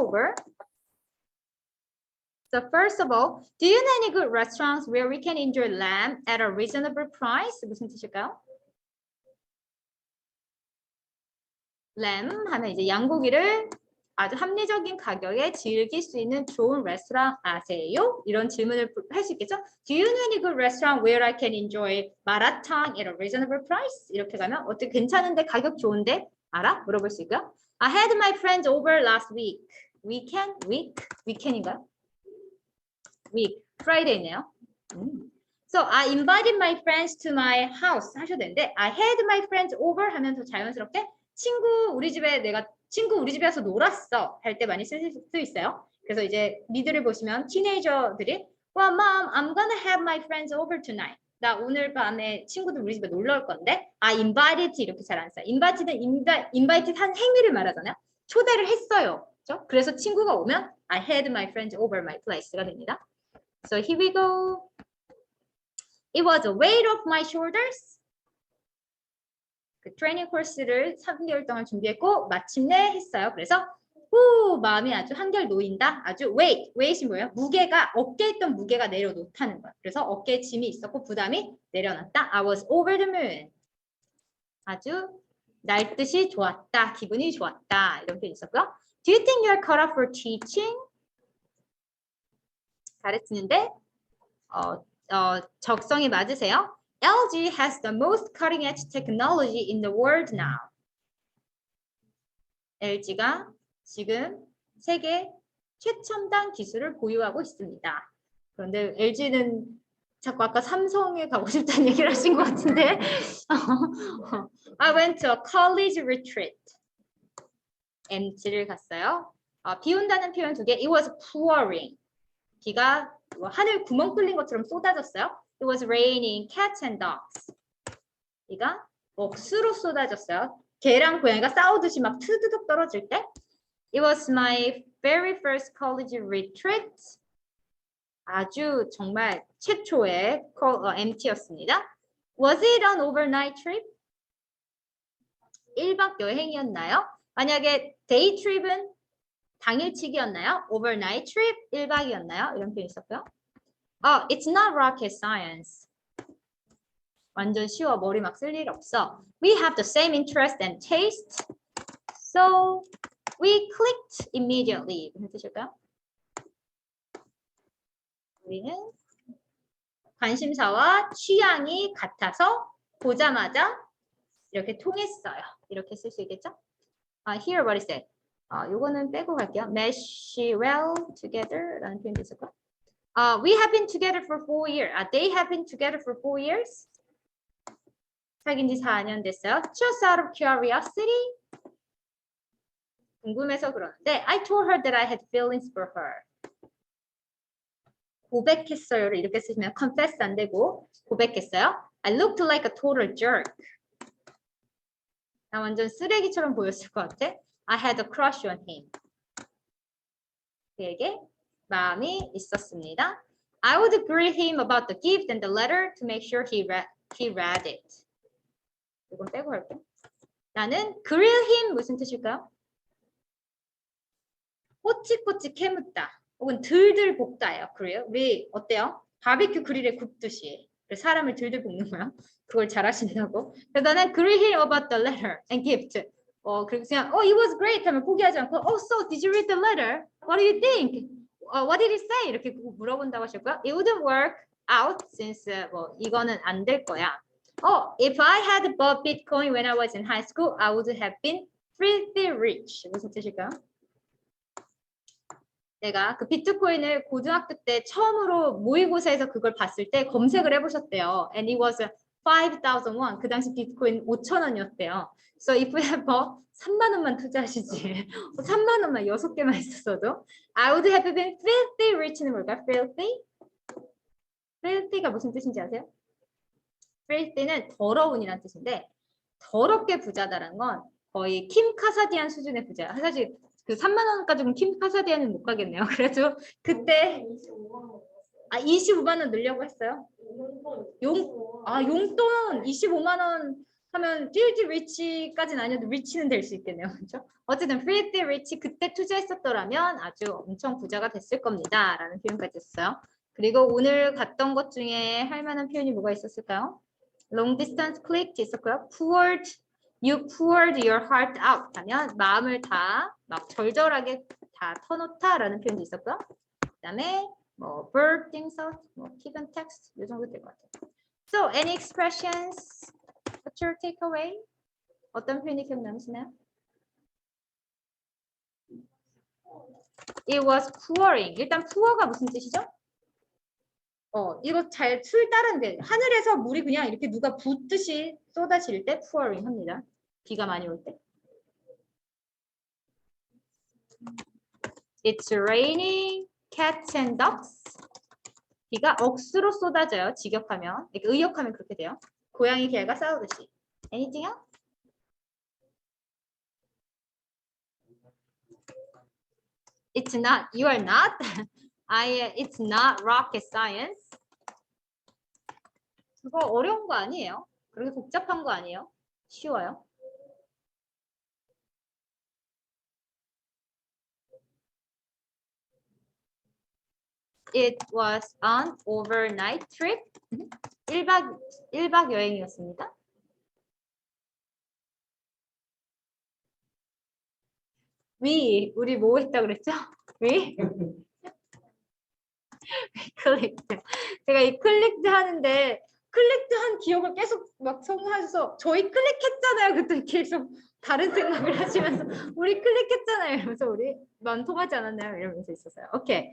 over. So first of all, do you know any good restaurants where we can enjoy lamb at a reasonable price? 무슨 뜻일까요? lamb 하면 이제 양고기를 아주 합리적인 가격에 즐길 수 있는 좋은 레스토랑 아세요? 이런 질문을 할 수 있겠죠? Do you know any good restaurant where I can enjoy 마라탕 at a reasonable price? 이렇게 가면 어떻게 괜찮은데 가격 좋은데 알아? 물어볼 수 있고요. I had my friends over last week. Weekend? Week? Weekend인가요? Week. Friday네요. 음. So I invited my friends to my house 하셔도 되는데 I had my friends over 하면 더 자연스럽게 친구 우리 집에 내가 친구 우리 집에 와서 놀았어 할 때 많이 쓸수 있어요. 그래서 이제 미드를 보시면 티네이저들이 Well, mom, I'm gonna have my friends over tonight. 나 오늘 밤에 친구들 우리 집에 놀러 올 건데 I invited 이렇게 잘 안 써요. invited는 인바, invited 한 행위를 말하잖아요. 초대를 했어요. 그렇죠? 그래서 친구가 오면 I had my friends over my place가 됩니다. So here we go. It was a weight off my shoulders. 그 트레이닝 코र्스를 3개월 동안 준비했고 마침내 했어요. 그래서 후 마음이 아주 한결 놓인다. 아주 weight, weight이 뭐예요? 무게가 어깨에 있던 무게가 내려놓다는 거야. 그래서 어깨에 짐이 있었고 부담이 내려놨다. I was over the moon. 아주 날듯이 좋았다. 기분이 좋았다. 이런 표현이 있었고요. Do you think you're cut out for teaching? 가르치는데 어, 어, 적성이 맞으세요? LG has the most cutting edge technology in the world now. LG가 지금 세계 최첨단 기술을 보유하고 있습니다. 그런데 LG는 자꾸 아까 삼성에 가고 싶다는 얘기를 하신 것 같은데. I went to a college retreat. MT를 갔어요. 아, 비 온다는 표현 두 개. It was pouring. 비가 뭐 하늘 구멍 뚫린 것처럼 쏟아졌어요. It was raining cats and dogs. 비가 억수로 쏟아졌어요. 개랑 고양이가 싸우듯이 막 트드득 떨어질 때. It was my very first college retreat. 아주 정말 최초의 co- 어, MT였습니다. Was it an overnight trip? 1박 여행이었나요? 만약에 day trip은 당일치기였나요? overnight trip 1박이었나요? 이런 표현이 있었고요. 어, it's not rocket science. 완전 쉬워. 머리 막 쓸 일 없어. We have the same interest and taste. So we clicked immediately. 무슨 뜻일까요? 우리는 관심사와 취향이 같아서 보자마자 이렇게 통했어요. 이렇게 쓸 수 있겠죠? 아, here what is it? 아, 요거는 빼고 갈게요. mesh well together라는 표현도 있을까? 아, we have been together for four years. 아, they have been together for four years. 사귄 지 4년 됐어요. Just out of curiosity. 궁금해서 그러는데 I told her that I had feelings for her. 고백했어요를 이렇게 쓰시면 confess 안 되고 고백했어요. I looked like a total jerk. 나 완전 쓰레기처럼 보였을 것 같아. I had a crush on him. 그에게 마음이 있었습니다. I would greet him about the gift and the letter to make sure he read, he read it. 이건 빼고 할게. 나는 grill him 무슨 뜻일까요? 꼬치꼬치 캐묻다 혹은 들들 볶다예요. grill. 우리 어때요? 바비큐 그릴에 굽듯이 사람을 들들 볶는 거야. 그걸 잘하신다고. 나는 grill him about the letter and gift. 어, 그리고 그냥 oh, it was great 하면 포기하지 않고 oh, so did you read the letter? What do you think? 어, what did it say? 이렇게 물어본다고 하셨고요. It wouldn't work out since uh, 뭐 이거는 안 될 거야. Oh, if I had bought Bitcoin when I was in high school, I would have been filthy rich. 무슨 뜻일까요? 내가 그 비트코인을 고등학교 때 처음으로 모의고사에서 그걸 봤을 때 검색을 해보셨대요. And it was 5,001. 그 당시 비트코인 5천 원이었대요. So if you have bought 3만 원만 투자하시지. 3만 원만 여섯 개만 있었어도 I would have been filthy rich는 뭘까? Filthy? filthy가 무슨 뜻인지 아세요? filthy는 더러운이라는 뜻인데 더럽게 부자다라는 건 거의 킴 카사디안 수준의 부자. 사실 그 3만 원 가지고는 킴 카사디안은 못 가겠네요. 그래도 그때 아 25만 원 늘려고 했어요. 용, 아 용돈 25만 원 하면 filthy rich까지는 아니어도 rich는 될 수 있겠네요. 그렇죠? 어쨌든 filthy rich 그때 투자했었더라면 아주 엄청 부자가 됐을 겁니다. 라는 표현까지 했어요. 그리고 오늘 갔던 것 중에 할 만한 표현이 뭐가 있었을까요? long distance clicked 있었고요. poured, you poured your heart out 하면 마음을 다 막 절절하게 다 터놓다라는 표현도 있었고요. 그다음에 뭐 verb, things out, 뭐 given text 이 정도 될 것 같아요. So any expressions? What's your takeaway? 어떤 표현이 기억나시나요? It was pouring. 일단 pour가 무슨 뜻이죠? 어, 이거 잘 술 따른데 하늘에서 물이 그냥 이렇게 누가 붓듯이 쏟아질 때 pouring 합니다. 비가 많이 올 때. It's raining cats and dogs. 비가 억수로 쏟아져요. 직역하면. 이렇게 의역하면 그렇게 돼요. 고양이 개가 싸우듯이. Anything else? It's not. You are not. I. It's not rocket science. 그거 어려운 거 아니에요? 그렇게 복잡한 거 아니에요? 쉬워요. It was an overnight trip. 1박 1박 여행이었습니다. 위 우리 뭐 했다 그랬죠? 위? 클릭트. 제가 이 클릭트 하는데 클릭트 한 기억을 계속 막 성공하셔서 저희 클릭했잖아요. 그때 계속 다른 생각을 하시면서 우리 클릭했잖아요. 이러면서 우리 만 통하지 않았나요? 이러면서 있었어요. 오케이.